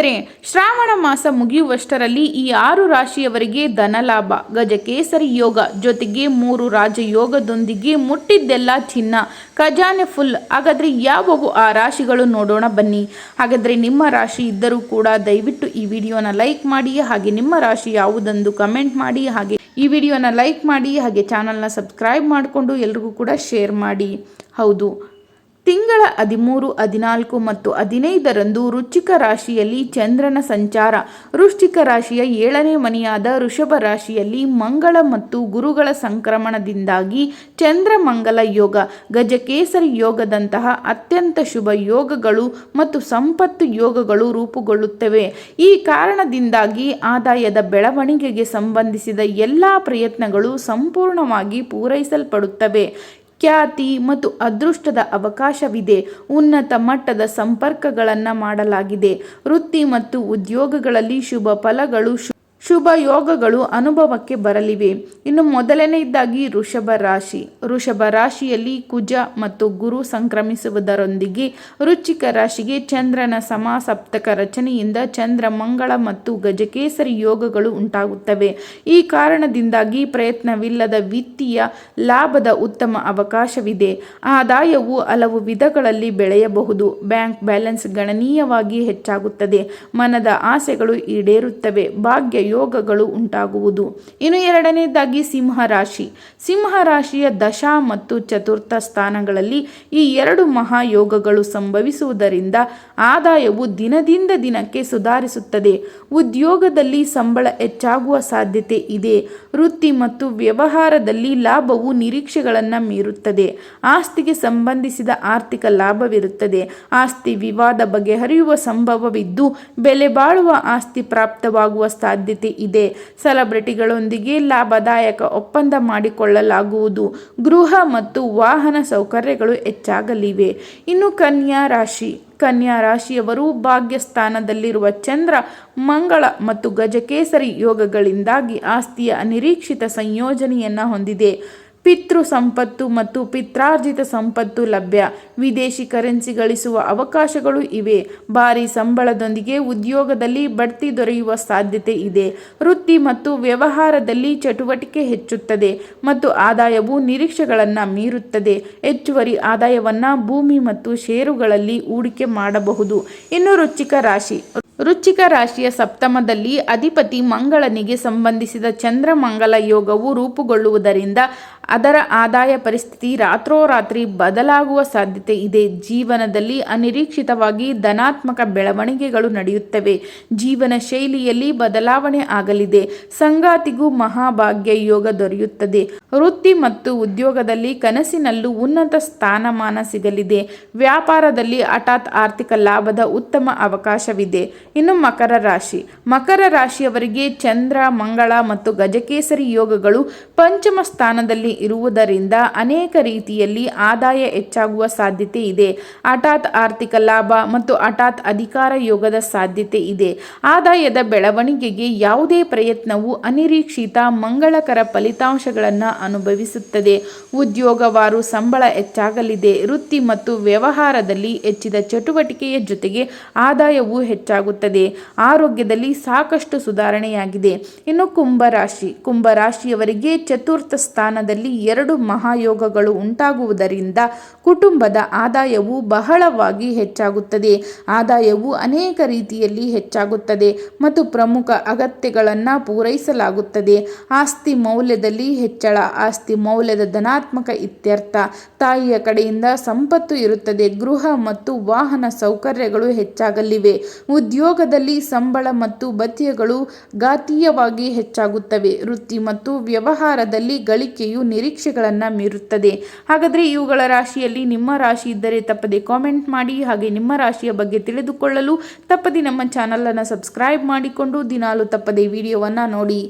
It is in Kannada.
ಸ್ನೇಹಿತರೆ, ಶ್ರಾವಣ ಮಾಸ ಮುಗಿಯುವಷ್ಟರಲ್ಲಿ ಈ ಆರು ರಾಶಿಯವರಿಗೆ ಧನಲಾಭ. ಗಜಕೇಸರಿ ಯೋಗ ಜೊತೆಗೆ ಮೂರು ರಾಜಯೋಗದೊಂದಿಗೆ ಮುಟ್ಟಿದ್ದೆಲ್ಲ ಚಿನ್ನ. ಖಜಾನೆ ಫುಲ್. ಹಾಗಾದ್ರೆ ಯಾವುವು ಆ ರಾಶಿಗಳು ನೋಡೋಣ ಬನ್ನಿ. ಹಾಗಾದ್ರೆ ನಿಮ್ಮ ರಾಶಿ ಇದ್ದರೂ ಕೂಡ ದಯವಿಟ್ಟು ಈ ವಿಡಿಯೋನ ಲೈಕ್ ಮಾಡಿ, ಹಾಗೆ ನಿಮ್ಮ ರಾಶಿ ಯಾವುದೆಂದು ಕಮೆಂಟ್ ಮಾಡಿ, ಹಾಗೆ ಈ ವಿಡಿಯೋನ ಲೈಕ್ ಮಾಡಿ, ಹಾಗೆ ಚಾನಲ್ನ ಸಬ್ಸ್ಕ್ರೈಬ್ ಮಾಡಿಕೊಂಡು ಎಲ್ರಿಗೂ ಕೂಡ ಶೇರ್ ಮಾಡಿ. ಹೌದು. ತಿಂಗಳ ಹದಿಮೂರು, ಹದಿನಾಲ್ಕು ಮತ್ತು ಹದಿನೈದರಂದು ವೃಶ್ಚಿಕ ರಾಶಿಯಲ್ಲಿ ಚಂದ್ರನ ಸಂಚಾರ. ವೃಶ್ಚಿಕ ರಾಶಿಯ ಏಳನೇ ಮನೆಯಾದ ಋಷಭ ರಾಶಿಯಲ್ಲಿ ಮಂಗಳ ಮತ್ತು ಗುರುಗಳ ಸಂಕ್ರಮಣದಿಂದಾಗಿ ಚಂದ್ರ ಮಂಗಲ ಯೋಗ, ಗಜಕೇಸರಿ ಯೋಗದಂತಹ ಅತ್ಯಂತ ಶುಭ ಯೋಗಗಳು ಮತ್ತು ಸಂಪತ್ತು ಯೋಗಗಳು ರೂಪುಗೊಳ್ಳುತ್ತವೆ. ಈ ಕಾರಣದಿಂದಾಗಿ ಆದಾಯದ ಬೆಳವಣಿಗೆಗೆ ಸಂಬಂಧಿಸಿದ ಎಲ್ಲ ಪ್ರಯತ್ನಗಳು ಸಂಪೂರ್ಣವಾಗಿ ಪೂರೈಸಲ್ಪಡುತ್ತವೆ. ಖ್ಯಾತಿ ಮತ್ತು ಅದೃಷ್ಟದ ಅವಕಾಶವಿದೆ. ಉನ್ನತ ಮಟ್ಟದ ಸಂಪರ್ಕಗಳನ್ನು ಮಾಡಲಾಗಿದೆ. ವೃತ್ತಿ ಮತ್ತು ಉದ್ಯೋಗಗಳಲ್ಲಿ ಶುಭ ಫಲಗಳು ಶುಭ ಯೋಗಗಳು ಅನುಭವಕ್ಕೆ ಬರಲಿವೆ. ಇನ್ನು ಮೊದಲನೆಯದಾಗಿ ಋಷಭ ರಾಶಿ. ಋಷಭ ರಾಶಿಯಲ್ಲಿ ಕುಜ ಮತ್ತು ಗುರು ಸಂಕ್ರಮಿಸುವುದರೊಂದಿಗೆ ರುಚಿಕ ರಾಶಿಗೆ ಚಂದ್ರನ ಸಮಾಸಪ್ತಕ ರಚನೆಯಿಂದ ಚಂದ್ರ ಮಂಗಳ ಮತ್ತು ಗಜಕೇಸರಿ ಯೋಗಗಳು ಉಂಟಾಗುತ್ತವೆ. ಈ ಕಾರಣದಿಂದಾಗಿ ಪ್ರಯತ್ನವಿಲ್ಲದ ವಿತ್ತೀಯ ಲಾಭದ ಉತ್ತಮ ಅವಕಾಶವಿದೆ. ಆದಾಯವು ಹಲವು ವಿಧಗಳಲ್ಲಿ ಬೆಳೆಯಬಹುದು. ಬ್ಯಾಂಕ್ ಬ್ಯಾಲೆನ್ಸ್ ಗಣನೀಯವಾಗಿ ಹೆಚ್ಚಾಗುತ್ತದೆ. ಮನದ ಆಸೆಗಳು ಈಡೇರುತ್ತವೆ. ಭಾಗ್ಯ ಯೋಗಗಳು ಉಂಟಾಗುವುದು. ಇನ್ನು ಎರಡನೇದಾಗಿ ಸಿಂಹ ರಾಶಿ. ಸಿಂಹ ರಾಶಿಯ ದಶಾ ಮತ್ತು ಚತುರ್ಥ ಸ್ಥಾನಗಳಲ್ಲಿ ಈ ಎರಡು ಮಹಾಯೋಗಗಳು ಸಂಭವಿಸುವುದರಿಂದ ಆದಾಯವು ದಿನದಿಂದ ದಿನಕ್ಕೆ ಸುಧಾರಿಸುತ್ತದೆ. ಉದ್ಯೋಗದಲ್ಲಿ ಸಂಬಳ ಹೆಚ್ಚಾಗುವ ಸಾಧ್ಯತೆ ಇದೆ. ವೃತ್ತಿ ಮತ್ತು ವ್ಯವಹಾರದಲ್ಲಿ ಲಾಭವು ನಿರೀಕ್ಷೆಗಳನ್ನು ಮೀರುತ್ತದೆ. ಆಸ್ತಿಗೆ ಸಂಬಂಧಿಸಿದ ಆರ್ಥಿಕ ಲಾಭವಿರುತ್ತದೆ. ಆಸ್ತಿ ವಿವಾದ ಬಗೆಹರಿಯುವ ಸಂಭವವಿದ್ದು ಬೆಲೆ ಬಾಳುವ ಆಸ್ತಿ ಪ್ರಾಪ್ತವಾಗುವ ಸಾಧ್ಯತೆ ಇದೆ. ಸೆಲೆಬ್ರಿಟಿಗಳೊಂದಿಗೆ ಲಾಭದಾಯಕ ಒಪ್ಪಂದ ಮಾಡಿಕೊಳ್ಳಲಾಗುವುದು. ಗೃಹ ಮತ್ತು ವಾಹನ ಸೌಕರ್ಯಗಳು ಹೆಚ್ಚಾಗಲಿವೆ. ಇನ್ನು ಕನ್ಯಾ ರಾಶಿ. ಕನ್ಯಾ ರಾಶಿಯವರು ಭಾಗ್ಯಸ್ಥಾನದಲ್ಲಿರುವ ಚಂದ್ರ, ಮಂಗಳ ಮತ್ತು ಗಜಕೇಸರಿ ಯೋಗಗಳಿಂದಾಗಿ ಆಸ್ತಿಯ ಅನಿರೀಕ್ಷಿತ ಸಂಯೋಜನೆಯನ್ನು ಹೊಂದಿದೆ. ಪಿತೃ ಸಂಪತ್ತು ಮತ್ತು ಪಿತ್ರಾರ್ಜಿತ ಸಂಪತ್ತು ಲಭ್ಯ. ವಿದೇಶಿ ಕರೆನ್ಸಿ ಗಳಿಸುವ ಅವಕಾಶಗಳು ಇವೆ. ಭಾರಿ ಸಂಬಳದೊಂದಿಗೆ ಉದ್ಯೋಗದಲ್ಲಿ ಬಡ್ತಿ ದೊರೆಯುವ ಸಾಧ್ಯತೆ ಇದೆ. ವೃತ್ತಿ ಮತ್ತು ವ್ಯವಹಾರದಲ್ಲಿ ಚಟುವಟಿಕೆ ಹೆಚ್ಚುತ್ತದೆ ಮತ್ತು ಆದಾಯವು ನಿರೀಕ್ಷೆಗಳನ್ನು ಮೀರುತ್ತದೆ. ಹೆಚ್ಚುವರಿ ಆದಾಯವನ್ನು ಭೂಮಿ ಮತ್ತು ಷೇರುಗಳಲ್ಲಿ ಹೂಡಿಕೆ ಮಾಡಬಹುದು. ಇನ್ನು ರುಚಿಕ ರಾಶಿ. ರುಚಿಕ ರಾಶಿಯ ಸಪ್ತಮದಲ್ಲಿ ಅಧಿಪತಿ ಮಂಗಳನಿಗೆ ಸಂಬಂಧಿಸಿದ ಚಂದ್ರಮಂಗಲ ಯೋಗವು ರೂಪುಗೊಳ್ಳುವುದರಿಂದ ಅದರ ಆದಾಯ ಪರಿಸ್ಥಿತಿ ರಾತ್ರೋರಾತ್ರಿ ಬದಲಾಗುವ ಸಾಧ್ಯತೆ ಇದೆ. ಜೀವನದಲ್ಲಿ ಅನಿರೀಕ್ಷಿತವಾಗಿ ಧನಾತ್ಮಕ ಬೆಳವಣಿಗೆಗಳು ನಡೆಯುತ್ತವೆ. ಜೀವನ ಶೈಲಿಯಲ್ಲಿ ಬದಲಾವಣೆ ಆಗಲಿದೆ. ಸಂಗಾತಿಗೂ ಮಹಾಭಾಗ್ಯ ಯೋಗ ದೊರೆಯುತ್ತದೆ. ವೃತ್ತಿ ಮತ್ತು ಉದ್ಯೋಗದಲ್ಲಿ ಕನಸಿನಲ್ಲೂ ಉನ್ನತ ಸ್ಥಾನಮಾನ ಸಿಗಲಿದೆ. ವ್ಯಾಪಾರದಲ್ಲಿ ಹಠಾತ್ ಆರ್ಥಿಕ ಲಾಭದ ಉತ್ತಮ ಅವಕಾಶವಿದೆ. ಇನ್ನು ಮಕರ ರಾಶಿ. ಮಕರ ರಾಶಿಯವರಿಗೆ ಚಂದ್ರ, ಮಂಗಳ ಮತ್ತು ಗಜಕೇಸರಿ ಯೋಗಗಳು ಪಂಚಮ ಸ್ಥಾನದಲ್ಲಿ ಇರುವುದರಿಂದ ಅನೇಕ ರೀತಿಯಲ್ಲಿ ಆದಾಯ ಹೆಚ್ಚಾಗುವ ಸಾಧ್ಯತೆ ಇದೆ. ಹಠಾತ್ ಆರ್ಥಿಕ ಲಾಭ ಮತ್ತು ಹಠಾತ್ ಅಧಿಕಾರ ಯೋಗದ ಸಾಧ್ಯತೆ ಇದೆ. ಆದಾಯದ ಬೆಳವಣಿಗೆಗೆ ಯಾವುದೇ ಪ್ರಯತ್ನವು ಅನಿರೀಕ್ಷಿತ ಮಂಗಳಕರ ಫಲಿತಾಂಶಗಳನ್ನು ಅನುಭವಿಸುತ್ತದೆ. ಉದ್ಯೋಗವಾರು ಸಂಬಳ ಹೆಚ್ಚಾಗಲಿದೆ. ವೃತ್ತಿ ಮತ್ತು ವ್ಯವಹಾರದಲ್ಲಿ ಹೆಚ್ಚಿದ ಚಟುವಟಿಕೆಯ ಜೊತೆಗೆ ಆದಾಯವು ಹೆಚ್ಚಾಗುತ್ತದೆ. ಆರೋಗ್ಯದಲ್ಲಿ ಸಾಕಷ್ಟು ಸುಧಾರಣೆಯಾಗಿದೆ. ಇನ್ನು ಕುಂಭರಾಶಿ ಕುಂಭರಾಶಿಯವರಿಗೆ ಚತುರ್ಥ ಸ್ಥಾನದಲ್ಲಿ ಎರಡು ಮಹಾಯೋಗಗಳು ಉಂಟಾಗುವುದರಿಂದ ಕುಟುಂಬದ ಆದಾಯವು ಬಹಳವಾಗಿ ಹೆಚ್ಚಾಗುತ್ತದೆ. ಆದಾಯವು ಅನೇಕ ರೀತಿಯಲ್ಲಿ ಹೆಚ್ಚಾಗುತ್ತದೆ ಮತ್ತು ಪ್ರಮುಖ ಅಗತ್ಯಗಳನ್ನು ಪೂರೈಸಲಾಗುತ್ತದೆ. ಆಸ್ತಿ ಮೌಲ್ಯದಲ್ಲಿ ಹೆಚ್ಚಳ, ಆಸ್ತಿ ಮೌಲ್ಯದ ಧನಾತ್ಮಕ ಇತ್ಯರ್ಥ, ತಾಯಿಯ ಕಡೆಯಿಂದ ಸಂಪತ್ತು ಇರುತ್ತದೆ, ಗೃಹ ಮತ್ತು ವಾಹನ ಸೌಕರ್ಯಗಳು ಹೆಚ್ಚಾಗಲಿವೆ. ಉದ್ಯೋಗದಲ್ಲಿ ಸಂಬಳ ಮತ್ತು ಭತ್ಯಗಳು ಘಾತೀಯವಾಗಿ ಹೆಚ್ಚಾಗುತ್ತವೆ. ವೃತ್ತಿ ಮತ್ತು ವ್ಯವಹಾರದಲ್ಲಿ ಗಳಿಕೆಯು ನಿರೀಕ್ಷೆಗಳನ್ನು ಮೀರುತ್ತದೆ. ಹಾಗಾದರೆ ಇವುಗಳ ರಾಶಿಯಲ್ಲಿ ನಿಮ್ಮ ರಾಶಿ ಇದ್ದರೆ ತಪ್ಪದೆ ಕಾಮೆಂಟ್ ಮಾಡಿ, ಹಾಗೆ ನಿಮ್ಮ ರಾಶಿಯ ಬಗ್ಗೆ ತಿಳಿದುಕೊಳ್ಳಲು ತಪ್ಪದೆ ನಮ್ಮ ಚಾನಲನ್ನು ಸಬ್ಸ್ಕ್ರೈಬ್ ಮಾಡಿಕೊಂಡು ದಿನಾಲು ತಪ್ಪದೆ ವಿಡಿಯೋವನ್ನು ನೋಡಿ.